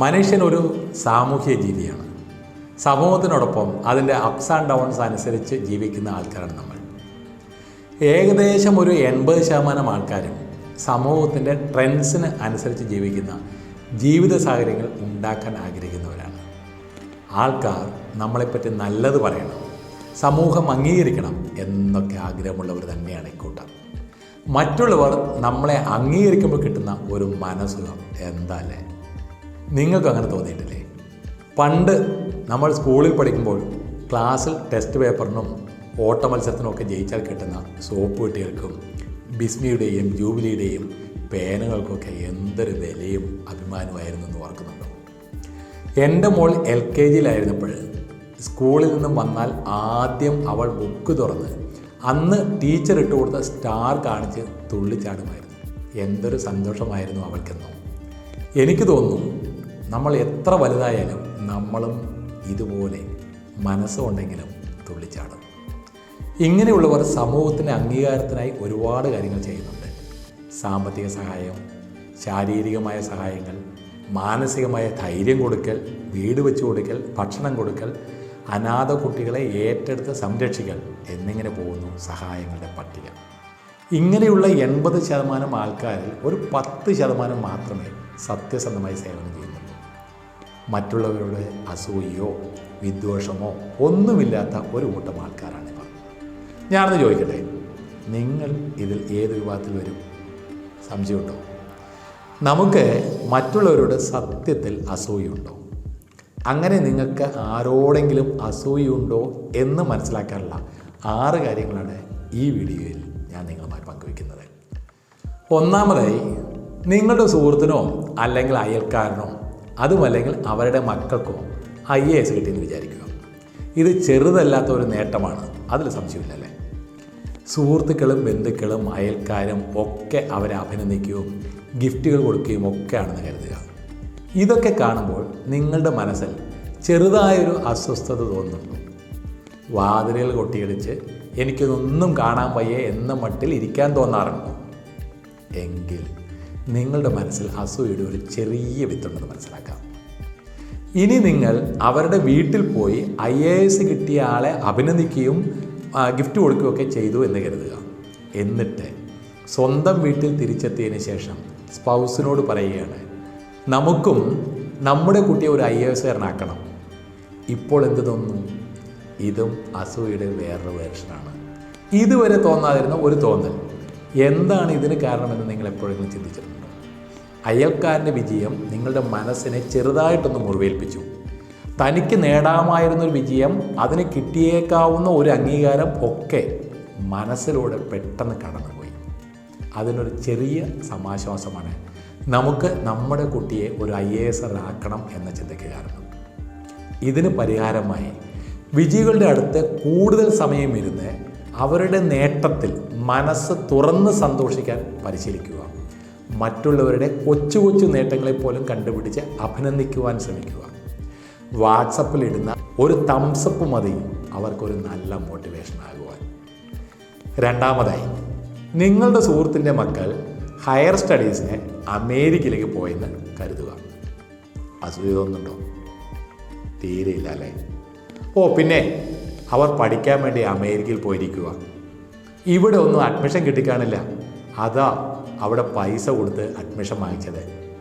മനുഷ്യൻ ഒരു സാമൂഹ്യ ജീവിയാണ്. സമൂഹത്തിനോടൊപ്പം അതിന്റെ അപ്സ് ആൻഡ് ഡൗൺസ് അനുസരിച്ച് ജീവിക്കുന്ന ആൾക്കാരാണ് നമ്മൾ. ഏകദേശം ഒരു എൺപത് ശതമാനം ആൾക്കാരും സമൂഹത്തിന്റെ ട്രെൻഡ്സിന് അനുസരിച്ച് ജീവിക്കുന്ന ജീവിത സാഹചര്യങ്ങൾ ഉണ്ടാക്കാൻ ആഗ്രഹിക്കുന്നവരാണ്. ആൾക്കാർ നമ്മളെപ്പറ്റി നല്ലത് പറയണം സമൂഹം അംഗീകരിക്കണം എന്നൊക്കെ ആഗ്രഹമുള്ളവർ തന്നെയാണ് ഇക്കൂട്ടം മറ്റുള്ളവർ നമ്മളെ അംഗീകരിക്കുമ്പോൾ കിട്ടുന്ന ഒരു മനസ്സുഖം എന്താല്ലേ നിങ്ങൾക്ക് അങ്ങനെ തോന്നിയിട്ടില്ലേ? പണ്ട് നമ്മൾ സ്കൂളിൽ പഠിക്കുമ്പോൾ ക്ലാസ്സിൽ ടെസ്റ്റ് പേപ്പറിനും ഓട്ട ജയിച്ചാൽ കിട്ടുന്ന സോപ്പ് കുട്ടികൾക്കും ബിസ്മിയുടെയും ജൂബിലിയുടെയും പേനകൾക്കൊക്കെ എന്തൊരു വിലയും അഭിമാനമായിരുന്നു എന്ന് ഓർക്കുന്നുണ്ടോ. എന്റെ മോൾ എൽ കെ ജിയിലായിരുന്നപ്പോൾ സ്കൂളിൽ നിന്നും വന്നാൽ ആദ്യം അവൾ ബുക്ക് തുറന്ന് അന്ന് ടീച്ചർ ഇട്ട് കൊടുത്ത സ്റ്റാർ കാണിച്ച് തുള്ളിച്ചാടുമായിരുന്നു. എന്തൊരു സന്തോഷമായിരുന്നു അവൾക്കെന്നോ. എനിക്ക് തോന്നുന്നു നമ്മൾ എത്ര വലുതായാലും നമ്മളും ഇതുപോലെ മനസ്സുണ്ടെങ്കിലും തുള്ളിച്ചാടും. ഇങ്ങനെയുള്ളവർ സമൂഹത്തിന്റെ അംഗീകാരത്തിനായി ഒരുപാട് കാര്യങ്ങൾ ചെയ്യുന്നുണ്ട്. സാമ്പത്തിക സഹായം ശാരീരികമായ സഹായങ്ങൾ മാനസികമായ ധൈര്യം കൊടുക്കൽ വീട് വെച്ച് കൊടുക്കൽ ഭക്ഷണം കൊടുക്കൽ അനാഥ കുട്ടികളെ ഏറ്റെടുത്ത് സംരക്ഷിക്കൽ എന്നിങ്ങനെ പോകുന്നു സഹായങ്ങളുടെ പട്ടിക. ഇങ്ങനെയുള്ള എൺപത് ശതമാനം ആൾക്കാരിൽ ഒരു പത്ത് ശതമാനം മാത്രമേ സത്യസന്ധമായി സേവനം ചെയ്യുന്നുള്ളൂ. മറ്റുള്ളവരുടെ അസൂയയോ വിദ്വേഷമോ ഒന്നുമില്ലാത്ത ഒരു കൂട്ടം ആൾക്കാരാണിവ ഞാനൊന്ന് ചോദിക്കട്ടെ? നിങ്ങൾ ഇതിൽ ഏത് വിഭാഗത്തിൽ വരും? സംശയമുണ്ടോ? നമുക്ക് മറ്റുള്ളവരോട് സത്യത്തിൽ അസൂയുണ്ടോ? അങ്ങനെ നിങ്ങൾക്ക് ആരോടെങ്കിലും അസൂയുണ്ടോ എന്ന് മനസ്സിലാക്കാനുള്ള ആറ് കാര്യങ്ങളാണ് ഈ വീഡിയോയിൽ ഞാൻ നിങ്ങളുമായി പങ്കുവയ്ക്കുന്നത്. ഒന്നാമതായി നിങ്ങളുടെ സുഹൃത്തിനോ അല്ലെങ്കിൽ അയൽക്കാരനോ അതുമല്ലെങ്കിൽ അവരുടെ മക്കൾക്കോ ഐ എ എസ് കിട്ടിയെന്ന് വിചാരിക്കുക. ഇത് ചെറുതല്ലാത്ത ഒരു നേട്ടമാണ്. അതിൽ സംശയമില്ലല്ലേ സുഹൃത്തുക്കളും ബന്ധുക്കളും അയൽക്കാരും ഒക്കെ അവരെ അഭിനന്ദിക്കുകയും ഗിഫ്റ്റുകൾ കൊടുക്കുകയും ഒക്കെയാണെന്ന് കരുതുക. ഇതൊക്കെ കാണുമ്പോൾ നിങ്ങളുടെ മനസ്സിൽ ചെറുതായൊരു അസ്വസ്ഥത തോന്നുന്നുണ്ടോ? വാതിലുകൾ കൊട്ടിയടിച്ച് എനിക്കിതൊന്നും കാണാൻ വയ്യ എന്ന മട്ടിൽ ഇരിക്കാൻ തോന്നാറുണ്ടോ? എങ്കിൽ നിങ്ങളുടെ മനസ്സിൽ അസൂയയുടെ ഒരു ചെറിയ വിത്തുണ്ടെന്ന് മനസ്സിലാക്കാം. ഇനി നിങ്ങൾ അവരുടെ വീട്ടിൽ പോയി ഐ എ എസ് കിട്ടിയ ആളെ അഭിനന്ദിക്കുകയും ഗിഫ്റ്റ് കൊടുക്കുകയൊക്കെ ചെയ്തു എന്ന് കരുതുക. എന്നിട്ട് സ്വന്തം വീട്ടിൽ തിരിച്ചെത്തിയതിന് ശേഷം സ്പൗസിനോട് പറയുകയാണ് നമുക്കും നമ്മുടെ കുട്ടിയെ ഒരു ഐ എ എസ്കാരനാക്കണം. ഇപ്പോൾ എന്ത് തോന്നുന്നു? ഇതും അസൂയയുടെ വേറൊരു വേർഷനാണ് ഇതുവരെ തോന്നാതിരുന്ന ഒരു തോന്നൽ. എന്താണ് ഇതിന് കാരണമെന്ന് നിങ്ങൾ എപ്പോഴെങ്കിലും ചിന്തിച്ചിട്ടുണ്ടോ? അയൽക്കാരന്റെ വിജയം നിങ്ങളുടെ മനസ്സിനെ ചെറുതായിട്ടൊന്ന് മുറിവേൽപ്പിച്ചു. തനിക്ക് നേടാമായിരുന്നൊരു വിജയം അതിന് കിട്ടിയേക്കാവുന്ന ഒരു അംഗീകാരം ഒക്കെ മനസ്സിലൂടെ പെട്ടെന്ന് കടന്നുപോയി. അതിനൊരു ചെറിയ സമാശ്വാസമാണ്. നമുക്ക് നമ്മുടെ കുട്ടിയെ ഒരു ഐ എ എസ് ആക്കണം എന്ന ചിന്തയ്ക്ക് കാരണം ഇതിന് പരിഹാരമായി വിജയികളുടെ അടുത്ത് കൂടുതൽ സമയം ഇരുന്ന് അവരുടെ നേട്ടത്തിൽ മനസ്സ് തുറന്ന് സന്തോഷിക്കാൻ പരിശീലിക്കുക. മറ്റുള്ളവരുടെ കൊച്ചു കൊച്ചു നേട്ടങ്ങളെ പോലും കണ്ടുപിടിച്ച് അഭിനന്ദിക്കുവാൻ ശ്രമിക്കുക. വാട്സപ്പിലിടുന്ന ഒരു തംസപ്പ് മതി. അവർക്കൊരു നല്ല മോട്ടിവേഷൻ ആകുവാൻ. രണ്ടാമതായി നിങ്ങളുടെ സുഹൃത്തിന്റെ മക്കൾ ഹയർ സ്റ്റഡീസിന് അമേരിക്കയിലേക്ക് പോയെന്ന് കരുതുക. അസൂയ തീരെയില്ല അല്ലേ? ഓ പിന്നെ അവർ പഠിക്കാൻ വേണ്ടി അമേരിക്കയിൽ പോയിരിക്കുക. ഇവിടെ ഒന്നും അഡ്മിഷൻ കിട്ടിക്കാണില്ല. അതാ അവിടെ പൈസ കൊടുത്ത് അഡ്മിഷൻ വാങ്ങിച്ചത്.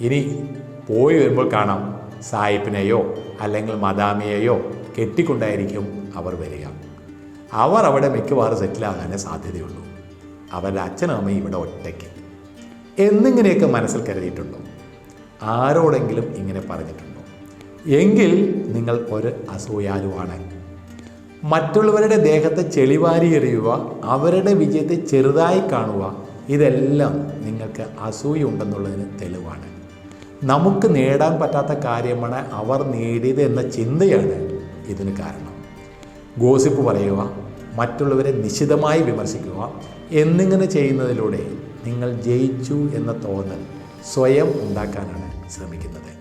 ഇനി പോയി വരുമ്പോൾ കാണാം. സായിപ്പിനെയോ അല്ലെങ്കിൽ മദാമിയെയോ കെട്ടിക്കൊണ്ടായിരിക്കും അവർ വരിക. അവർ അവിടെ മിക്കവാറും സെറ്റിലാകാനേ സാധ്യതയുള്ളൂ. അവരുടെ അച്ഛനും അമ്മയും ഇവിടെ ഒറ്റയ്ക്ക്. എന്നിങ്ങനെയൊക്കെ മനസ്സിൽ കരുതിയിട്ടുണ്ടോ? ആരോടെങ്കിലും ഇങ്ങനെ പറഞ്ഞിട്ടുണ്ടോ? എങ്കിൽ നിങ്ങൾ ഒരു അസൂയാലുവാണ്. മറ്റുള്ളവരുടെ ദേഹത്തെ ചെളിവാരി എറിയുക അവരുടെ വിജയത്തെ ചെറുതായി കാണുക ഇതെല്ലാം നിങ്ങൾക്ക് അസൂയ ഉണ്ടെന്നുള്ളതിന് തെളിവാണ്. നമുക്ക് നേടാൻ പറ്റാത്ത കാര്യമാണ് അവർ നേടിയത് എന്ന ചിന്തയാണ് ഇതിന് കാരണം. ഗോസിപ്പ് പറയുക മറ്റുള്ളവരെ നിശിതമായി വിമർശിക്കുക എന്നിങ്ങനെ ചെയ്യുന്നതിലൂടെ നിങ്ങൾ ജയിച്ചു എന്ന തോന്നൽ സ്വയം ഉണ്ടാക്കാനാണ് ശ്രമിക്കുന്നത്.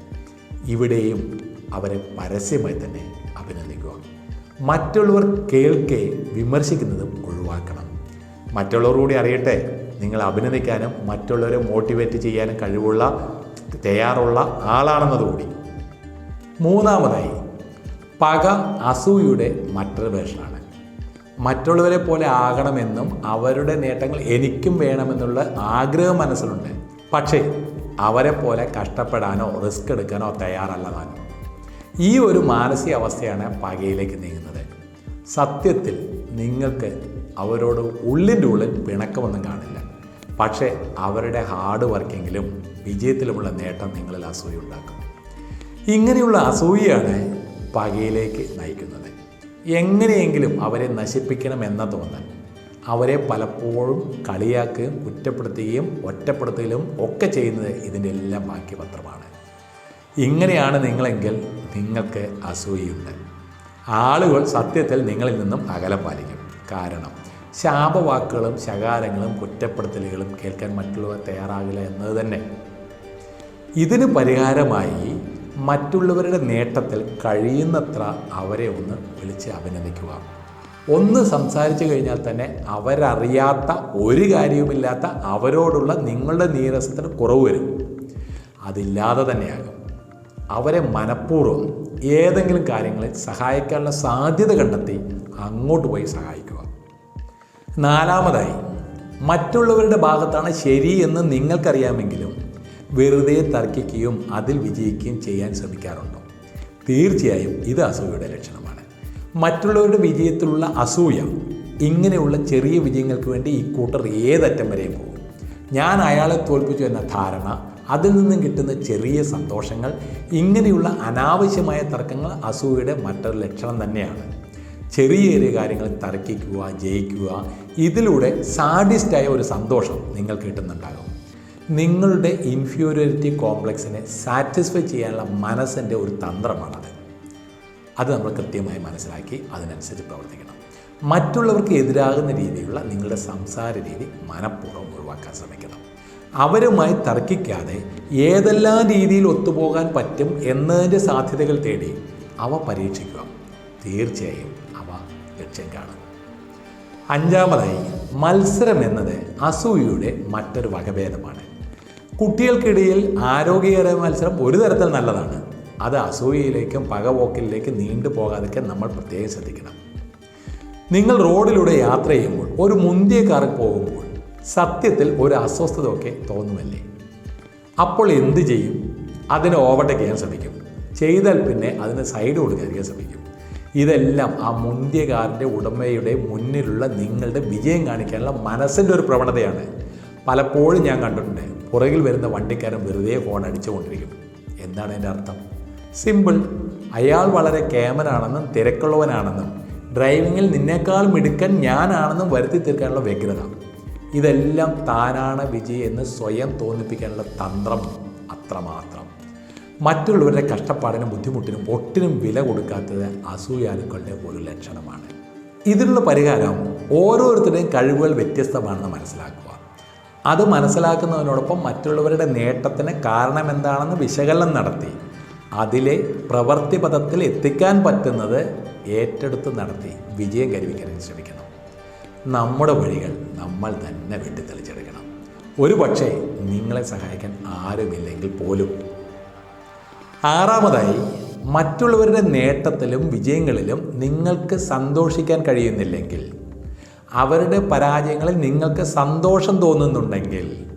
ഇവിടെയും അവരെ പരസ്യമായി തന്നെ മറ്റുള്ളവർ കേൾക്കെ വിമർശിക്കുന്നതും ഒഴിവാക്കണം. മറ്റുള്ളവർ കൂടി അറിയട്ടെ നിങ്ങൾ അഭിനന്ദിക്കാനും മറ്റുള്ളവരെ മോട്ടിവേറ്റ് ചെയ്യാനും കഴിവുള്ള തയ്യാറുള്ള ആളാണെന്നതുകൂടി മൂന്നാമതായി പക അസൂയയുടെ മറ്റൊരു വേഷമാണ്. മറ്റുള്ളവരെ പോലെ ആകണമെന്നും അവരുടെ നേട്ടങ്ങൾ എനിക്കും വേണമെന്നുള്ള ആഗ്രഹം മനസ്സിലുണ്ട്. പക്ഷേ അവരെ പോലെ കഷ്ടപ്പെടാനോ റിസ്ക് എടുക്കാനോ തയ്യാറല്ല താൻ. ഈ ഒരു മാനസികാവസ്ഥയാണ് പകയിലേക്ക് നീങ്ങുന്നത്. സത്യത്തിൽ നിങ്ങൾക്ക് അവരോട് ഉള്ളിന്റെ ഉള്ളിൽ പിണക്കമൊന്നും കാണില്ല. പക്ഷേ അവരുടെ ഹാർഡ് വർക്കെങ്കിലും വിജയത്തിലുമുള്ള നേട്ടം നിങ്ങളിൽ അസൂയ ഉണ്ടാക്കും. ഇങ്ങനെയുള്ള അസൂയയാണ് പകയിലേക്ക് നയിക്കുന്നത്. എങ്ങനെയെങ്കിലും അവരെ നശിപ്പിക്കണം എന്ന തോന്നൽ അവരെ പലപ്പോഴും കളിയാക്കുകയും കുറ്റപ്പെടുത്തുകയും ഒറ്റപ്പെടുത്തുകയും ഒക്കെ ചെയ്യുന്നത് ഇതിന്റെ എല്ലാം ബാക്കി പത്രമാണ് ഇങ്ങനെയാണ് നിങ്ങളെങ്കിൽ നിങ്ങൾക്ക് അസൂയുണ്ട്. ആളുകൾ സത്യത്തിൽ നിങ്ങളിൽ നിന്നും അകലം പാലിക്കും. കാരണം ശാപവാക്കുകളും ശകാരങ്ങളും കുറ്റപ്പെടുത്തലുകളും കേൾക്കാൻ മറ്റുള്ളവർ തയ്യാറാകില്ല എന്നത് തന്നെ. ഇതിന് പരിഹാരമായി മറ്റുള്ളവരുടെ നേട്ടത്തിൽ കഴിയുന്നത്ര അവരെ ഒന്ന് വിളിച്ച് അഭിനന്ദിക്കുക. ഒന്ന് സംസാരിച്ചു കഴിഞ്ഞാൽ തന്നെ അവരറിയാത്ത ഒരു കാര്യവുമില്ലാത്ത അവരോടുള്ള നിങ്ങളുടെ നീരസത്തിന് കുറവ് വരും. അതില്ലാതെ തന്നെയാകും. അവരെ മനഃപൂർവം ഏതെങ്കിലും കാര്യങ്ങളെ സഹായിക്കാനുള്ള സാധ്യത കണ്ടെത്തി അങ്ങോട്ട് പോയി സഹായിക്കുക. നാലാമതായി മറ്റുള്ളവരുടെ ഭാഗത്താണ് ശരി എന്ന് നിങ്ങൾക്കറിയാമെങ്കിലും വെറുതെ തർക്കിക്കുകയും അതിൽ വിജയിക്കുകയും ചെയ്യാൻ ശ്രമിക്കാറുണ്ടോ? തീർച്ചയായും ഇത് അസൂയയുടെ ലക്ഷണമാണ്. മറ്റുള്ളവരുടെ വിജയത്തിലുള്ള അസൂയ ഇങ്ങനെയുള്ള ചെറിയ വിജയങ്ങൾക്ക് വേണ്ടി ഈ കൂട്ടർ ഏതറ്റം വരെയും പോകും. ഞാൻ അയാളെ തോൽപ്പിച്ചു എന്ന ധാരണ അതിൽ നിന്നും കിട്ടുന്ന ചെറിയ സന്തോഷങ്ങൾ ഇങ്ങനെയുള്ള അനാവശ്യമായ തർക്കങ്ങൾ അസൂയയുടെ മറ്റൊരു ലക്ഷണം തന്നെയാണ്. ചെറിയ ചെറിയ കാര്യങ്ങൾ തർക്കിക്കുക ജയിക്കുക ഇതിലൂടെ സാഡിസ്റ്റായ ഒരു സന്തോഷം നിങ്ങൾ കിട്ടുന്നുണ്ടാകും. നിങ്ങളുടെ ഇൻഫീരിയോറിറ്റി കോംപ്ലക്സിനെ സാറ്റിസ്ഫൈ ചെയ്യാനുള്ള മനസ്സിന്റെ ഒരു തന്ത്രമാണത്. അത് നമ്മൾ കൃത്യമായി മനസ്സിലാക്കി അതിനനുസരിച്ച് പ്രവർത്തിക്കണം. മറ്റുള്ളവർക്ക് എതിരാകുന്ന രീതിയിലുള്ള നിങ്ങളുടെ സംസാര രീതി മനഃപൂർവം ഒഴിവാക്കാൻ ശ്രമിക്കണം. അവരുമായി തർക്കിക്കാതെ ഏതെല്ലാം രീതിയിൽ ഒത്തുപോകാൻ പറ്റും എന്നതിന്റെ സാധ്യതകൾ തേടി അവ പരീക്ഷിക്കുക. തീർച്ചയായും അവ ലക്ഷ്യം കാണും അഞ്ചാമതായി മത്സരം എന്നത് അസൂയയുടെ മറ്റൊരു വകഭേദമാണ്. കുട്ടികൾക്കിടയിൽ ആരോഗ്യകരമായ മത്സരം ഒരു തരത്തിൽ നല്ലതാണ്. അത് അസൂയയിലേക്കും പകവോക്കിലേക്കും നീണ്ടു പോകാതിരിക്കാൻ നമ്മൾ പ്രത്യേകം ശ്രദ്ധിക്കണം. നിങ്ങൾ റോഡിലൂടെ യാത്ര ചെയ്യുമ്പോൾ ഒരു മുന്തിയ കാറിൽ പോകുമ്പോൾ സത്യത്തിൽ ഒരു അസ്വസ്ഥതയൊക്കെ തോന്നുമല്ലേ? അപ്പോൾ എന്ത് ചെയ്യും? അതിനെ ഓവർടേക്ക് ചെയ്യാൻ ശ്രമിക്കും. ചെയ്താൽ പിന്നെ അതിന് സൈഡ് കൊടുക്കാതിരിക്കാൻ ശ്രമിക്കും. ഇതെല്ലാം ആ മുന്തിയകാരന്റെ ഉടമയുടെ മുന്നിലുള്ള നിങ്ങളുടെ വിജയം കാണിക്കാനുള്ള മനസ്സിന്റെ ഒരു പ്രവണതയാണ്. പലപ്പോഴും ഞാൻ കണ്ടിട്ടുണ്ട് പുറകിൽ വരുന്ന വണ്ടിക്കാരൻ വെറുതെ ഫോൺ അടിച്ചുകൊണ്ടിരിക്കും. എന്താണ് എന്റെ അർത്ഥം? സിമ്പിൾ അയാൾ വളരെ കേമനാണെന്നും തിരക്കുള്ളവനാണെന്നും ഡ്രൈവിങ്ങിൽ നിന്നേക്കാൾ മിടുക്കൻ ഞാനാണെന്നും വരുത്തി തീർക്കാനുള്ള വ്യഗ്രത. ഇതെല്ലാം താനാണ് വിജയ് എന്ന് സ്വയം തോന്നിപ്പിക്കാനുള്ള തന്ത്രം അത്രമാത്രം. മറ്റുള്ളവരുടെ കഷ്ടപ്പാടിനും ബുദ്ധിമുട്ടിനും ഒട്ടിനും വില കൊടുക്കാത്തത് അസൂയാലുക്കളുടെ ഒരു ലക്ഷണമാണ്. ഇതിനുള്ള പരിഹാരം ഓരോരുത്തരുടെയും കഴിവുകൾ വ്യത്യസ്തമാണെന്ന് മനസ്സിലാക്കുക. അത് മനസ്സിലാക്കുന്നതിനോടൊപ്പം മറ്റുള്ളവരുടെ നേട്ടത്തിന് കാരണം എന്താണെന്ന് വിശകലനം നടത്തി. അതിലെ പ്രവൃത്തി പദത്തിൽ എത്തിക്കാൻ പറ്റുന്നത് ഏറ്റെടുത്ത് നടത്തി വിജയം കരുവിക്കാൻ ശ്രമിക്കണം നമ്മുടെ വഴികൾ നമ്മൾ തന്നെ വെട്ടിത്തെളിച്ചെടുക്കണം. ഒരു പക്ഷേ നിങ്ങളെ സഹായിക്കാൻ ആരുമില്ലെങ്കിൽ പോലും. ആറാമതായി മറ്റുള്ളവരുടെ നേട്ടത്തിലും വിജയങ്ങളിലും നിങ്ങൾക്ക് സന്തോഷിക്കാൻ കഴിയുന്നില്ലെങ്കിൽ അവരുടെ പരാജയങ്ങളിൽ നിങ്ങൾക്ക് സന്തോഷം തോന്നുന്നുണ്ടെങ്കിൽ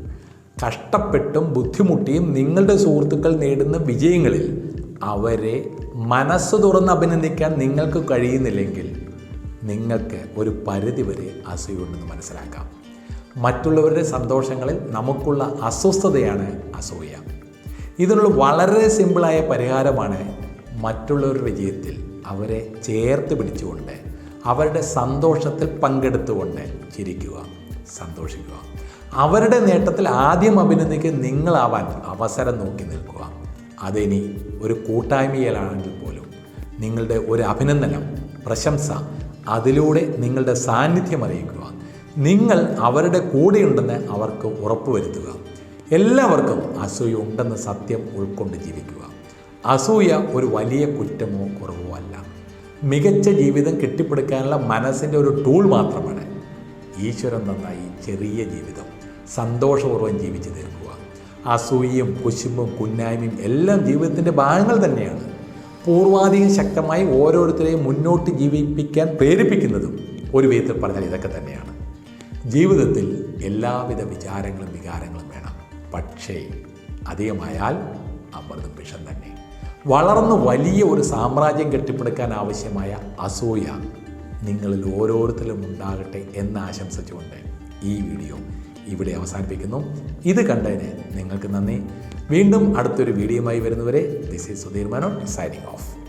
കഷ്ടപ്പെട്ടും ബുദ്ധിമുട്ടിയും നിങ്ങളുടെ സുഹൃത്തുക്കൾ നേടുന്ന വിജയങ്ങളിൽ അവരെ മനസ്സ് തുറന്ന് അഭിനന്ദിക്കാൻ നിങ്ങൾക്ക് കഴിയുന്നില്ലെങ്കിൽ നിങ്ങൾക്ക് ഒരു പരിധിവരെ അസൂയുണ്ടെന്ന് മനസ്സിലാക്കാം. മറ്റുള്ളവരുടെ സന്തോഷങ്ങളിൽ നമുക്കുള്ള അസ്വസ്ഥതയാണ് അസൂയ. ഇതിനുള്ള വളരെ സിമ്പിളായ പരിഹാരമാണ് മറ്റുള്ളവരുടെ വിജയത്തിൽ അവരെ ചേർത്ത് പിടിച്ചുകൊണ്ട് അവരുടെ സന്തോഷത്തിൽ പങ്കെടുത്തുകൊണ്ട് ചിരിക്കുക സന്തോഷിക്കുക. അവരുടെ നേട്ടത്തിൽ ആദ്യം അഭിനന്ദിക്കുക നിങ്ങളാവാൻ അവസരം നോക്കി നിൽക്കുക. അതിനി ഒരു കൂട്ടായ്മയിലാണെങ്കിൽ പോലും നിങ്ങളുടെ ഒരു അഭിനന്ദനം പ്രശംസ അതിലൂടെ നിങ്ങളുടെ സാന്നിധ്യം അറിയിക്കുക. നിങ്ങൾ അവരുടെ കൂടെയുണ്ടെന്ന് അവർക്ക് ഉറപ്പുവരുത്തുക എല്ലാവർക്കും അസൂയ ഉണ്ടെന്ന സത്യം ഉൾക്കൊണ്ട് ജീവിക്കുക. അസൂയ ഒരു വലിയ കുറ്റമോ കുറവോ അല്ല. മികച്ച ജീവിതം കെട്ടിപ്പടുക്കാനുള്ള മനസ്സിന്റെ ഒരു ടൂൾ മാത്രമാണ് ഈശ്വരൻ നന്നായി ചെറിയ ജീവിതം. സന്തോഷപൂർവം ജീവിച്ചു തീർക്കുക. അസൂയയും കുശുമ്പും കുന്നായ്മയും എല്ലാം ജീവിതത്തിന്റെ ഭാഗങ്ങൾ തന്നെയാണ്. പൂർവാധികം ശക്തമായി ഓരോരുത്തരെയും മുന്നോട്ട് ജീവിപ്പിക്കാൻ പ്രേരിപ്പിക്കുന്നതും ഒരു വിധത്തിൽ പറഞ്ഞാൽ ഇതൊക്കെ തന്നെയാണ്. ജീവിതത്തിൽ എല്ലാവിധ വിചാരങ്ങളും വികാരങ്ങളും വേണം. പക്ഷേ അധികമായാൽ അമൃതം വിഷം തന്നെ. വളർന്ന് വലിയ ഒരു സാമ്രാജ്യം കെട്ടിപ്പടുക്കാൻ ആവശ്യമായ അസൂയ നിങ്ങളിൽ ഓരോരുത്തരും ഉണ്ടാകട്ടെ എന്ന് ആശംസിച്ചുകൊണ്ട് ഈ വീഡിയോ ഇവിടെ അവസാനിപ്പിക്കുന്നു. ഇത് കണ്ടതിന് നിങ്ങൾക്ക് നന്ദി. വീണ്ടും അടുത്തൊരു വീഡിയോയുമായി വരുന്നവരെ ദിസ് ഈസ് സുധീർ മനോ സൈനിങ് ഓഫ്